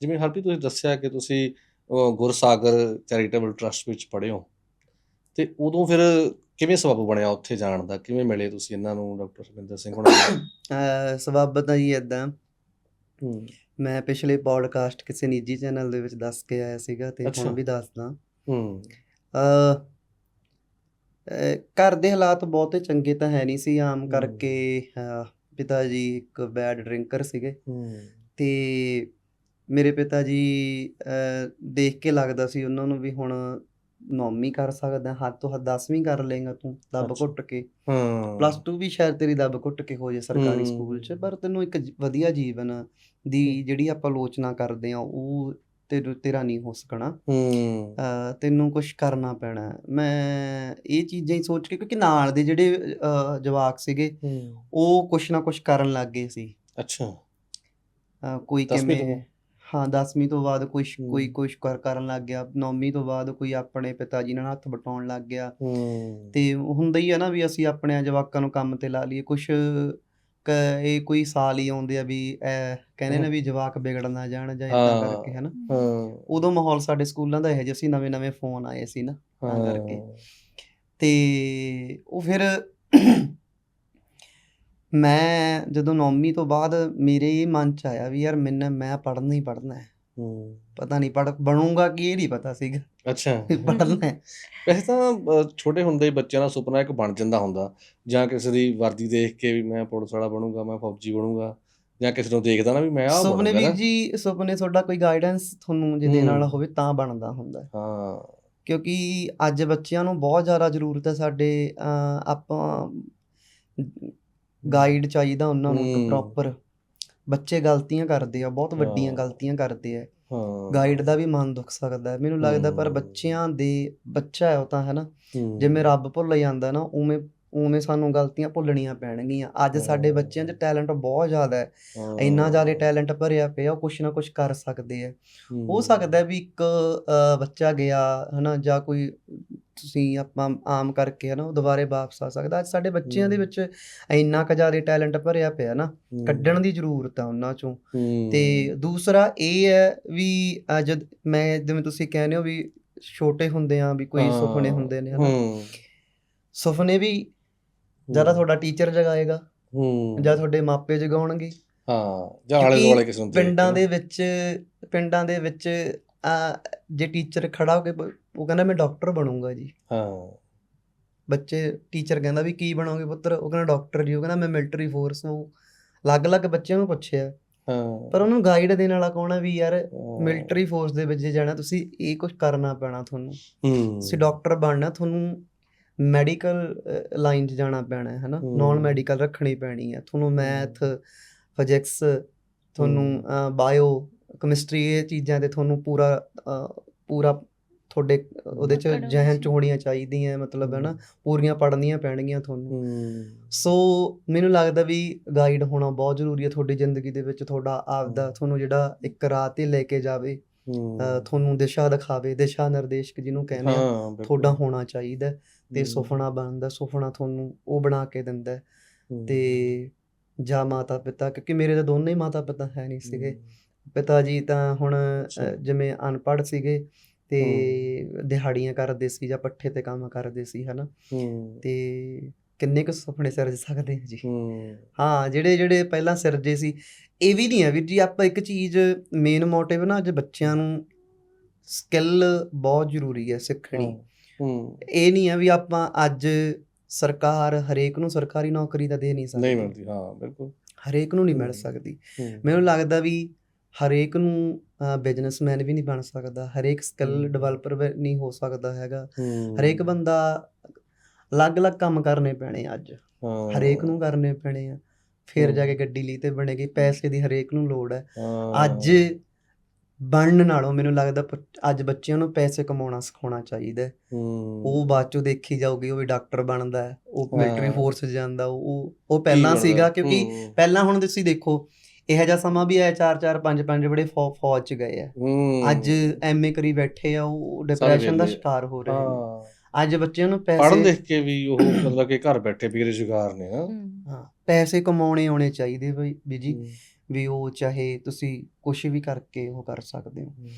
ਜਿਵੇਂ ਹਰਪ੍ਰੀਤ ਤੁਸੀਂ ਦੱਸਿਆ ਕਿ ਤੁਸੀਂ ਅ, ਗੁਰਸਾਗਰ ਚੈਰੀਟੇਬਲ ਟਰਸਟ ਵਿੱਚ ਪੜ੍ਹੇ ਹੋ ਤੇ ਉਦੋਂ ਫਿਰ ਕਿਵੇਂ ਸਬਬ ਬਣਿਆ ਉੱਥੇ ਜਾਣ ਦਾ? ਕਿਵੇਂ ਮਿਲੇ ਤੁਸੀਂ ਇਹਨਾਂ ਨੂੰ ਡਾਕਟਰ ਸੁਖਿੰਦਰ ਸਿੰਘ ਹੋਣਾ ਸਬੱਬ ਤਾਂ ਜੀ ਇਦਾਂ ਮੈਂ ਪਿਛਲੇ ਪੋਡਕਾਸਟ ਕਿਸੇ ਨਿੱਜੀ ਚੈਨਲ ਦੇ ਵਿੱਚ ਦੱਸ ਕੇ ਆਇਆ ਸੀਗਾ ਤੇ। ਹੁਣ ਵੀ ਦੱਸਦਾ। ਹੂੰ। ਅਹ ਘਰ ਦੇ ਹਾਲਾਤ ਬਹੁਤੇ ਚੰਗੇ ਤਾਂ ਹੈ ਨਹੀਂ ਸੀ ਆਮ। ਕਰਕੇ ਪਿਤਾ ਜੀ ਇੱਕ ਬੈਡ ਡਰਿੰਕਰ ਸੀਗੇ। ਹੂੰ। ਤੇ ਮੇਰੇ ਪਿਤਾ ਜੀ ਦੇਖ ਕੇ ਲੱਗਦਾ ਸੀ ਉਹਨਾਂ ਨੂੰ ਵੀ ਹੁਣ ਨੌਵੀਂ ਕਰ ਸਕਦਾ ਹੱਦ ਤੋਂ ਹੱਦ 10ਵੀਂ ਕਰ ਲੇਗਾ ਤੂੰ ਦੱਬ। ਘੁੱਟ ਕੇ ਹਾਂ ਪਲੱਸ 2 ਵੀ ਸ਼ਾਇਦ ਤੇਰੀ ਦੱਬ ਘੁੱਟ ਕੇ ਹੋ ਜੇ ਸਰਕਾਰੀ। ਸਕੂਲ 'ਚ ਪਰ ਤੈਨੂੰ ਇੱਕ ਵਧੀਆ ਜੀਵਨ ਦੀ ਜਿਹੜੀ ਆਪਾਂ ਆਲੋਚਨਾ ਕਰਦੇ ਆ ਉਹ ਤੇਰੇ ਤੇਰਾ ਨਹੀਂ ਹੋ ਸਕਣਾ ਹੂੰ ਤੈਨੂੰ ਕੁਝ ਕਰਨਾ ਪੈਣਾ। ਮੈਂ ਇਹ ਚੀਜ਼ਾਂ ਹੀ ਸੋਚ ਕੇ ਕਿਉਂਕਿ ਨਾਲ ਦੇ ਜਿਹੜੇ ਜਵਾਕ ਸੀਗੇ ਉਹ ਕੁਛ ਨਾ ਕੁਛ ਕਰਨ ਲੱਗ ਗਏ ਸੀ ਅੱਛਾ ਕੋਈ ਕਿਵੇਂ ਤੋਂ? ਹਾਂ 10ਵੀਂ ਤੋਂ ਬਾਅਦ ਕੋਈ ਹਮ। ਕੁਛ ਕਰ ਕਰਨ ਲੱਗ ਗਿਆ। 9ਵੀਂ ਤੋਂ ਬਾਅਦ ਕੋਈ ਆਪਣੇ ਪਿਤਾ ਜੀ ਨਾਲ ਹੱਥ ਵਟਾਉਣ ਲੱਗ ਗਿਆ। ਤੇ ਹੁੰਦਾ ਹੀ ਆ ਨਾ ਵੀ ਅਸੀਂ ਆਪਣੇ ਜਵਾਕਾਂ ਨੂੰ ਕੰਮ ਤੇ ਲਾ ਲਈਏ। ਕੁਛ ਕ ਇਹ ਕੋਈ ਸਾਲ ਹੀ ਆਉਂਦੇ ਆ ਵੀ ਕਹਿੰਦੇ ਨੇ ਵੀ ਜਵਾਕ ਵਿਗੜ ਨਾ ਜਾਣ ਜਾਂ ਇਦਾਂ। ਕਰਕੇ ਹਨਾ? ਹਾਂ। ਉਦੋਂ ਮਾਹੌਲ ਸਾਡੇ ਸਕੂਲਾਂ ਦਾ ਇਹੋ ਜਿਹਾ ਸੀ ਨਵੇਂ ਨਵੇਂ ਫੋਨ ਆਏ ਸੀ ਨਾ ਤਾਂ ਕਰਕੇ। ਤੇ ਉਹ ਫਿਰ ਮੈਂ ਜਦੋਂ 9ਵੀਂ ਤੋਂ ਬਾਅਦ ਮੇਰੇ ਮਨ ਚ ਆਇਆ ਵੀ ਯਾਰ ਮੈਨੇ ਮੈਂ ਪੜ੍ਹਨਾ ਹੀ ਪੜ੍ਹਨਾ ਹੈ। ਹੂੰ। ਪਤਾ ਨਹੀਂ ਪੜ ਬਣੂੰਗਾ ਕੀ ਇਹ ਨਹੀਂ ਪਤਾ ਸੀਗਾ। ਅੱਛਾ। ਪੜ੍ਹਨਾ ਹੈ। ਵੈਸੇ ਤਾਂ ਛੋਟੇ ਹੁੰਦੇ ਹੀ ਬੱਚਿਆਂ ਦਾ ਸੁਪਨਾ ਇੱਕ ਬਣ ਜਾਂਦਾ ਹੁੰਦਾ। ਜਾਂ ਕਿਸੇ ਦੀ ਵਰਦੀ ਦੇਖ ਕੇ ਵੀ ਮੈਂ ਪੁਲਿਸ ਵਾਲਾ ਬਣੂੰਗਾ ਮੈਂ ਫੌਜੀ ਬਣੂੰਗਾ। ਜਾਂ ਕਿਸੇ ਨੂੰ ਦੇਖਦਾ ਨਾ ਵੀ ਮੈਂ ਆਹ ਸੁਪਨੇ ਵੀਰ ਜੀ ਸੁਪਨੇ ਤੁਹਾਡਾ ਕੋਈ ਗਾਈਡੈਂਸ ਤੁਹਾਨੂੰ ਜੇ ਦੇਣ ਵਾਲਾ। ਹੋਵੇ ਤਾਂ ਬਣਦਾ ਹੁੰਦਾ। ਹੈ। ਕਿਉਂਕਿ ਅੱਜ ਬੱਚਿਆਂ ਨੂੰ ਬਹੁਤ ਜ਼ਿਆਦਾ ਜ਼ਰੂਰਤ ਹੈ ਸਾਡੇ ਆਪਾਂ ਗਾਈਡ ਚਾਹੀਦਾ ਉਹਨਾਂ ਨੂੰ ਇੱਕ। ਪ੍ਰੋਪਰ ਬੱਚੇ ਗਲਤੀਆਂ ਕਰਦੇ ਆ ਬਹੁਤ ਵੱਡੀਆਂ। ਗਲਤੀਆਂ ਕਰਦੇ ਆ ਹਾਂ ਗਾਈਡ ਦਾ ਵੀ ਮਨ ਦੁੱਖ ਸਕਦਾ ਹੈ ਮੈਨੂੰ ਲੱਗਦਾ ਪਰ। ਬੱਚਿਆਂ ਦੇ ਬੱਚਾ ਹੈ ਉਹ ਤਾਂ ਹੈ ਨਾ ਹੂੰ। ਜਿਵੇਂ ਰੱਬ ਭੁੱਲ ਜਾਂਦਾ ਨਾ ਉਵੇਂ ਉਵੇਂ ਸਾਨੂੰ ਗਲਤੀਆਂ ਭੁੱਲਣੀਆਂ ਪੈਣਗੀਆਂ ਅੱਜ ਸਾਡੇ। ਬੱਚਿਆਂ 'ਚ ਟੈਲੈਂਟ ਬਹੁਤ ਜ਼ਿਆਦਾ ਹੈ। ਇੰਨਾ ਜ਼ਿਆਦਾ ਟੈਲੈਂਟ ਭਰਿਆ ਪਿਆ ਉਹ ਕੁਛ ਨਾ ਕੁਛ ਕਰ ਸਕਦੇ ਆ ਹੋ। ਸਕਦਾ ਵੀ ਇੱਕ ਬੱਚਾ ਗਿਆ ਹਨਾ ਜਾਂ ਕੋਈ ਤੁਸੀਂ ਆਪਾਂ ਆਮ ਕਰਕੇ ਹਨਾ ਉਹ ਦੁਬਾਰੇ ਵਾਪਸ ਆ ਸਕਦਾ ਅੱਜ ਸਾਡੇ ਬੱਚਿਆਂ ਦੇ। ਵਿੱਚ ਇੰਨਾ ਕੁ ਜ਼ਿਆਦਾ ਟੈਲੈਂਟ ਭਰਿਆ ਪਿਆ ਨਾ। ਕੱਢਣ ਦੀ ਜ਼ਰੂਰਤ ਆ ਉਹਨਾਂ ਚੋਂ। ਤੇ ਦੂਸਰਾ ਇਹ ਹੈ ਵੀ ਜਦ ਮੈਂ ਜਿਵੇਂ ਤੁਸੀਂ ਕਹਿੰਦੇ ਹੋ ਵੀ ਛੋਟੇ ਹੁੰਦੇ ਆ ਵੀ ਕੋਈ ਸੁਪਨੇ। ਹੁੰਦੇ ਨੇ ਹਨਾ। ਸੁਪਨੇ ਵੀ ਜ਼ਿਆਦਾ ਤੁਹਾਡਾ ਟੀਚਰ ਜਗਾਏਗਾ ਹੂੰ ਜਾਂ ਤੁਹਾਡੇ ਮਾਪੇ ਜਗਾਉਣਗੇ ਹਾਂ ਜਾਂ ਆਲੇ ਦੁਆਲੇ ਕਿਸੇ ਨੂੰ ਦੇਖ ਪਿੰਡਾਂ ਦੇ ਵਿੱਚ ਪਿੰਡਾਂ ਦੇ ਵਿੱਚ ਜੇ ਟੀਚਰ ਖੜਾ ਹੋ ਕੇ ਉਹ ਕਹਿੰਦਾ ਮੈਂ ਡਾਕਟਰ ਬਣੂੰਗਾ ਜੀ। ਹਾਂ। ਬੱਚੇ ਟੀਚਰ ਕਹਿੰਦਾ ਵੀ ਕੀ ਬਣੋਗੇ ਪੁੱਤਰ? ਉਹ ਕਹਿੰਦਾ ਡਾਕਟਰ ਜੀ ਉਹ ਕਹਿੰਦਾ ਮੈਂ ਮਿਲਟਰੀ ਫੋਰਸ ਨੂੰ ਅਲੱਗ-ਅਲੱਗ ਬੱਚਿਆਂ ਨੂੰ ਪੁੱਛਿਆ। ਹਾਂ। ਪਰ ਉਹਨੂੰ ਗਾਈਡ ਦੇਣ ਵਾਲਾ ਕੌਣ ਹੈ ਵੀ ਯਾਰ। ਮਿਲਟਰੀ ਫੋਰਸ ਦੇ ਵਿੱਚ ਜਾਣਾ ਤੁਸੀਂ ਇਹ ਕੁਝ ਕਰਨਾ ਪੈਣਾ ਤੁਹਾਨੂੰ। ਹੂੰ। ਤੁਸੀਂ ਡਾਕਟਰ ਬਣਨਾ ਤੁਹਾਨੂੰ ਮੈਡੀਕਲ ਲਾਈਨ 'ਚ ਜਾਣਾ ਪੈਣਾ ਹੈ ਹਨਾ। ਨਾਨ ਮੈਡੀਕਲ ਰੱਖਣੀ ਪੈਣੀ ਹੈ। ਤੁਹਾਨੂੰ ਮੈਥ ਫਿਜ਼ਿਕਸ। ਤੁਹਾਨੂੰ ਬਾਇਓ ਕੈਮਿਸਟਰੀ ਇਹ ਚੀਜ਼ਾਂ ਤੇ ਤੁਹਾਨੂੰ ਪੂਰਾ ਪੂਰਾ ਤੁਹਾਡੇ ਉਹਦੇ ਚ ਜਹਨ ਚ। ਹੋਣੀਆਂ ਚਾਹੀਦੀਆਂ ਮਤਲਬ ਹੈ ਨਾ ਪੂਰੀਆਂ ਪੜ੍ਹਨੀਆਂ ਪੈਣਗੀਆਂ ਤੁਹਾਨੂੰ ਸੋ ਮੈਨੂੰ ਲੱਗਦਾ ਵੀ ਗਾਈਡ ਹੋਣਾ ਬਹੁਤ ਜ਼ਰੂਰੀ ਹੈ ਤੁਹਾਡੀ ਜ਼ਿੰਦਗੀ ਦੇ ਵਿੱਚ ਤੁਹਾਡਾ ਆਪਦਾ। ਤੁਹਾਨੂੰ ਜਿਹੜਾ ਇੱਕ ਰਾਹ ਤੇ ਲੈ ਕੇ ਜਾਵੇ ਤੁਹਾਨੂੰ ਦਿਸ਼ਾ ਦਿਖਾਵੇ ਦਿਸ਼ਾ ਨਿਰਦੇਸ਼ਕ ਜਿਹਨੂੰ ਕਹਿੰਦੇ ਆ। ਤੁਹਾਡਾ ਹੋਣਾ ਚਾਹੀਦਾ ਤੇ। ਸੁਪਨਾ ਬਣਦਾ ਸੁਪਨਾ ਤੁਹਾਨੂੰ ਉਹ ਬਣਾ ਕੇ ਦਿੰਦਾ। ਤੇ ਜਾਂ ਮਾਤਾ ਪਿਤਾ ਕਿਉਂਕਿ ਮੇਰੇ ਤਾਂ ਦੋਨੇ ਹੀ ਮਾਤਾ ਪਿਤਾ ਹੈ ਨਹੀਂ ਸੀਗੇ। ਪਿਤਾ ਜੀ ਤਾਂ ਹੁਣ। ਜਿਵੇਂ ਅਨਪੜ੍ਹ ਸੀਗੇ ਤੇ ਦਿਹਾੜੀਆਂ ਕਰਦੇ ਸੀ ਜਾਂ ਪੱਠੇ ਤੇ ਕੰਮ ਕਰਦੇ ਸੀ ਹਨਾ? ਹੂੰ। ਤੇ ਕਿੰਨੇ ਕੁ ਸੁਪਨੇ ਸਿਰਜ ਸਕਦੇ ਆ ਜੀ? ਹੂੰ। ਹਾਂ ਜਿਹੜੇ ਜਿਹੜੇ ਪਹਿਲਾਂ ਸਿਰਜੇ ਸੀ ਇਹ ਵੀ ਨਹੀਂ ਹੈ ਵੀਰ ਜੀ ਆਪਾਂ ਇੱਕ ਚੀਜ਼ ਮੇਨ ਮੋਟਿਵ ਨਾ ਅੱਜ ਬੱਚਿਆਂ ਨੂੰ ਸਕਿੱਲ ਬਹੁਤ ਜ਼ਰੂਰੀ ਹੈ ਸਿੱਖਣੀ। ਹੂੰ ਇਹ ਨਹੀਂ ਹੈ ਵੀ ਆਪਾਂ ਅੱਜ ਸਰਕਾਰ ਹਰੇਕ ਨੂੰ ਸਰਕਾਰੀ ਨੌਕਰੀ ਤਾਂ ਦੇ ਨਹੀਂ ਨਹੀਂ ਸਕਦੀ। ਮਿਲਦੀ ਹਾਂ ਬਿਲਕੁਲ। ਹਰੇਕ ਨੂੰ ਨਹੀਂ ਮਿਲ ਹੂੰ। ਸਕਦੀ। ਹੂੰ। ਮੈਨੂੰ ਲੱਗਦਾ ਵੀ ਹਰੇਕ ਨੂੰ ਬਿਜ਼ਨਸਮੈਨ ਵੀ ਨਹੀਂ ਬਣ ਸਕਦਾ ਹਰੇਕ ਸਕਿੱਲ। ਡਿਵੈਲਪਰ ਨਹੀਂ ਹੋ ਸਕਦਾ ਹੈਗਾ। ਹਰੇਕ ਬੰਦਾ ਅਲੱਗ-ਅਲੱਗ ਕੰਮ ਕਰਨੇ ਪੈਣੇ ਅੱਜ। ਹਰੇਕ ਨੂੰ ਕਰਨੇ ਪੈਣੇ ਆ ਫਿਰ ਜਾ ਕੇ। ਗੱਡੀ ਲਈ ਤੇ ਬਣੇਗੀ ਪੈਸੇ ਦੀ ਹਰੇਕ ਨੂੰ ਲੋੜ ਹੈ। ਅੱਜ ਬਣਨ ਨਾਲੋਂ ਮੈਨੂੰ ਲੱਗਦਾ ਅੱਜ ਬੱਚਿਆਂ ਨੂੰ ਪੈਸੇ ਕਮਾਉਣਾ ਸਿਖਾਉਣਾ ਚਾਹੀਦਾ ਹੈ। ਉਹ ਬਾਅਦ ਚੋਂ ਦੇਖੀ ਜਾਊਗੀ ਉਹ ਵੀ ਡਾਕਟਰ ਬਣਦਾ ਹੈ ਉਹ ਮਿਲਟਰੀ। ਫੋਰਸ ਜਾਂਦਾ ਉਹ ਉਹ ਪਹਿਲਾਂ ਸੀਗਾ? ਕਿਉਂਕਿ। ਪਹਿਲਾਂ ਹੁਣ ਤੁਸੀਂ ਦੇਖੋ ਇਹੋ ਜਿਹਾ ਸਮਾਂ ਵੀ ਆਇਆ ਚਾਰ ਚਾਰ ਪੰਜ ਪੰਜ ਬੜੇ ਫੌ- ਫੌਜ 'ਚ ਗਏ ਆ। ਅੱਜ ਐਮਏ ਕਰੀ ਬੈਠੇ ਆ ਉਹ ਡਿਪਰੈਸ਼ਨ ਦਾ ਆ। ਸ਼ਿਕਾਰ ਹੋ ਰਹੇ ਹਾਂ। ਅੱਜ ਬੱਚਿਆਂ ਨੂੰ ਪੜ੍ਹਨ ਪੈਸੇ ਦੇਖ ਕੇ ਵੀ ਉਹ ਮਤਲਬ ਕਿ ਘਰ ਬੈਠੇ ਬੇਰੁਜ਼ਗਾਰ ਨੇ ਨਾ। ਹਾਂ। ਪੈਸੇ ਕਮਾਉਣੇ ਆਉਣੇ ਚਾਹੀਦੇ ਬਈ ਵੀ ਜੀ। ਵੀ ਉਹ ਚਾਹੇ ਤੁਸੀਂ ਕੁਛ ਵੀ ਕਰਕੇ ਉਹ ਕਰ ਸਕਦੇ ਹੋ।